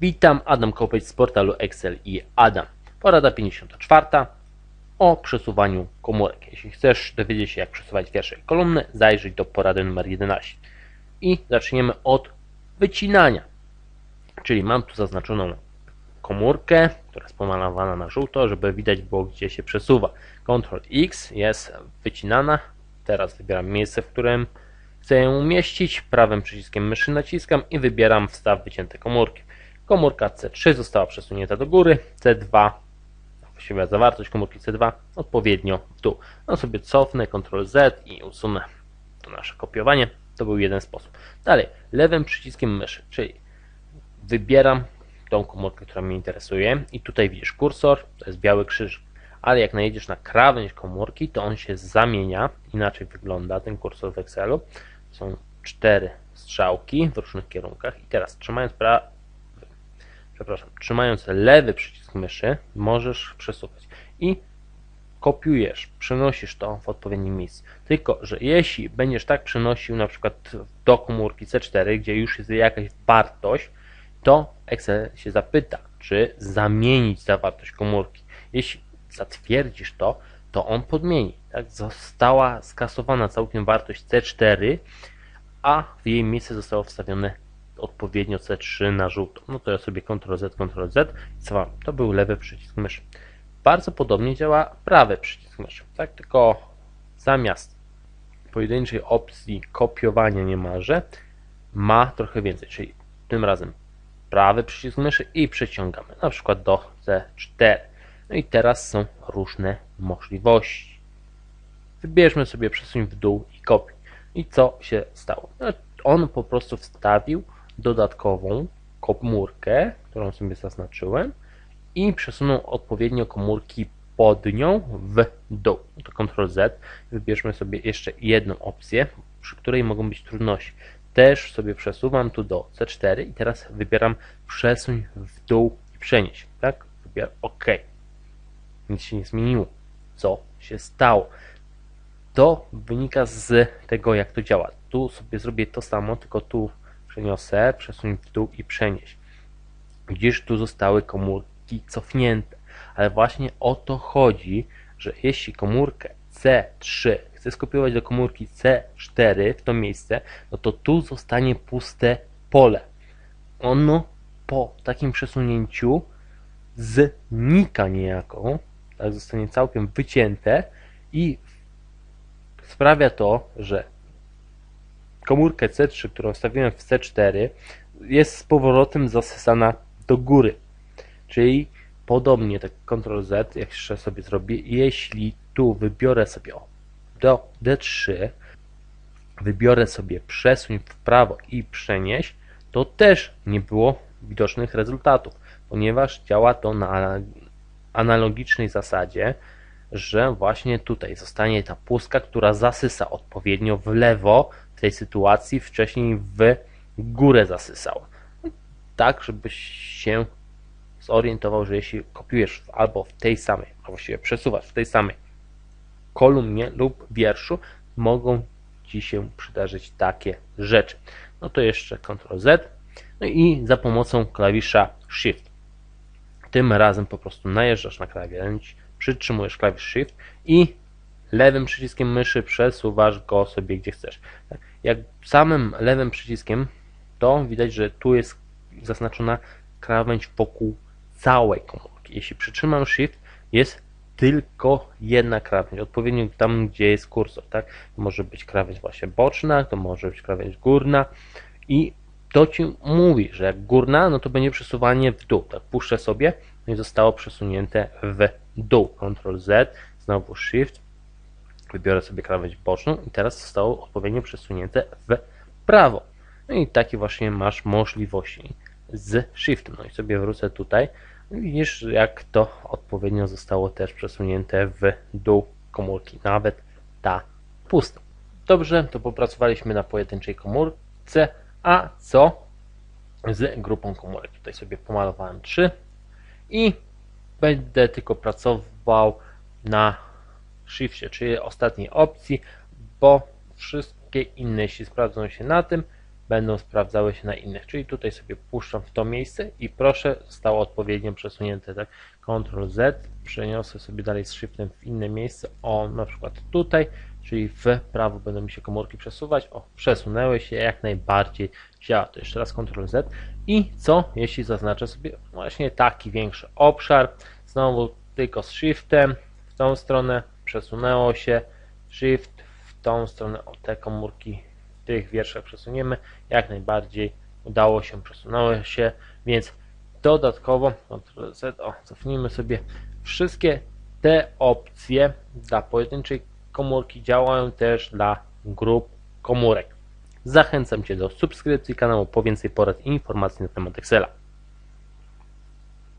Witam, Adam Kopeć z portalu Excel i Adam. Porada 54 o przesuwaniu komórek. Jeśli chcesz dowiedzieć się jak przesuwać wiersze i kolumny, zajrzyj do porady numer 11. I zaczniemy od wycinania. Czyli mam tu zaznaczoną komórkę, która jest pomalowana na żółto, żeby widać było gdzie się przesuwa. Ctrl X jest wycinana. Teraz wybieram miejsce, w którym chcę ją umieścić. Prawym przyciskiem myszy naciskam i wybieram wstaw wycięte komórki. Komórka C3 została przesunięta do góry, C2, właściwie zawartość komórki C2 odpowiednio w dół. No sobie cofnę, Ctrl Z i usunę to nasze kopiowanie. To był jeden sposób. Dalej, lewym przyciskiem myszy, czyli wybieram tą komórkę, która mnie interesuje i tutaj widzisz kursor, to jest biały krzyż. Ale jak najedziesz na krawędź komórki, to on się zamienia, inaczej wygląda ten kursor w Excelu. Są cztery strzałki w różnych kierunkach i teraz trzymając prawy, przepraszam, trzymając lewy przycisk myszy możesz przesuwać i kopiujesz, przenosisz to w odpowiednim miejscu. Tylko, że jeśli będziesz tak przenosił na przykład do komórki C4, gdzie już jest jakaś wartość, to Excel się zapyta, czy zamienić zawartość komórki. Jeśli zatwierdzisz to, to on podmieni. Tak? Została skasowana całkiem wartość C4, a w jej miejsce zostało wstawione odpowiednio C3 na żółto. No to ja sobie Ctrl Z, Ctrl Z i co To był lewy przycisk myszy. Bardzo podobnie działa prawy przycisk myszy, tak? Tylko zamiast pojedynczej opcji kopiowania niemalże ma trochę więcej, czyli tym razem prawy przycisk myszy i przeciągamy, na przykład do C4. No i teraz są różne możliwości. Wybierzmy sobie przesuń w dół i kopiuj. I co się stało? No, on po prostu wstawił dodatkową komórkę, którą sobie zaznaczyłem i przesunął odpowiednio komórki pod nią w dół. To Ctrl Z. Wybierzmy sobie jeszcze jedną opcję, przy której mogą być trudności. Też sobie przesuwam tu do C4 i teraz wybieram przesuń w dół i przenieść. Tak? Wybieram OK. Nic się nie zmieniło. Co się stało? To wynika z tego, jak to działa. Tu sobie zrobię to samo, tylko tu przeniosę, przesuń w dół i przenieść. Widzisz, tu zostały komórki cofnięte. Ale właśnie o to chodzi, że jeśli komórkę C3 chcę skopiować do komórki C4 w to miejsce, no to tu zostanie puste pole. Ono po takim przesunięciu znika niejako, tak zostanie całkiem wycięte i sprawia to, że komórkę C3, którą wstawiłem w C4, jest z powrotem zasysana do góry. Czyli podobnie, tak Ctrl Z, jak jeszcze sobie zrobię, jeśli tu wybiorę sobie do D3, wybiorę sobie przesuń w prawo i przenieść, to też nie było widocznych rezultatów, ponieważ działa to na analogicznej zasadzie, że właśnie tutaj zostanie ta pustka, która zasysa odpowiednio w lewo tej sytuacji, wcześniej w górę zasysała. Tak, żebyś się zorientował, że jeśli kopiujesz albo w tej samej, a właściwie przesuwasz w tej samej kolumnie lub wierszu, mogą Ci się przydarzyć takie rzeczy. No to jeszcze Ctrl Z no i za pomocą klawisza Shift. Tym razem po prostu najeżdżasz na krawędź, przytrzymujesz klawisz Shift i lewym przyciskiem myszy przesuwasz go sobie gdzie chcesz. Jak samym lewym przyciskiem to widać, że tu jest zaznaczona krawędź wokół całej komórki. Jeśli przytrzymam Shift jest tylko jedna krawędź, odpowiednio tam, gdzie jest kursor. Tak? To może być krawędź właśnie boczna, to może być krawędź górna i to Ci mówi, że jak górna, no to będzie przesuwanie w dół. Tak puszczę sobie no i zostało przesunięte w dół. Ctrl Z, znowu Shift, wybiorę sobie krawędź boczną i teraz zostało odpowiednio przesunięte w prawo. No i takie właśnie masz możliwości z Shiftem. No i sobie wrócę tutaj. Widzisz, jak to odpowiednio zostało też przesunięte w dół komórki, nawet ta pusta. Dobrze, to popracowaliśmy na pojedynczej komórce, a co z grupą komórek? Tutaj sobie pomalowałem trzy i będę tylko pracował na shifcie, czyli ostatniej opcji, bo wszystkie inne, jeśli sprawdzą się na tym, będą sprawdzały się na innych. Czyli tutaj sobie puszczam w to miejsce i proszę, zostało odpowiednio przesunięte. Tak? Ctrl Z, przeniosę sobie dalej z Shiftem w inne miejsce, o na przykład tutaj, czyli w prawo będą mi się komórki przesuwać. O, przesunęły się, jak najbardziej działa. To jeszcze raz Ctrl Z. I co, jeśli zaznaczę sobie właśnie taki większy obszar, znowu tylko z Shiftem w tą stronę, przesunęło się, Shift w tą stronę, o te komórki w tych wierszach przesuniemy, jak najbardziej udało się, przesunęło się, więc dodatkowo, Ctrl Z, o, cofnijmy sobie, wszystkie te opcje dla pojedynczej komórki działają też dla grup komórek. Zachęcam Cię do subskrypcji kanału po więcej porad i informacji na temat Excela.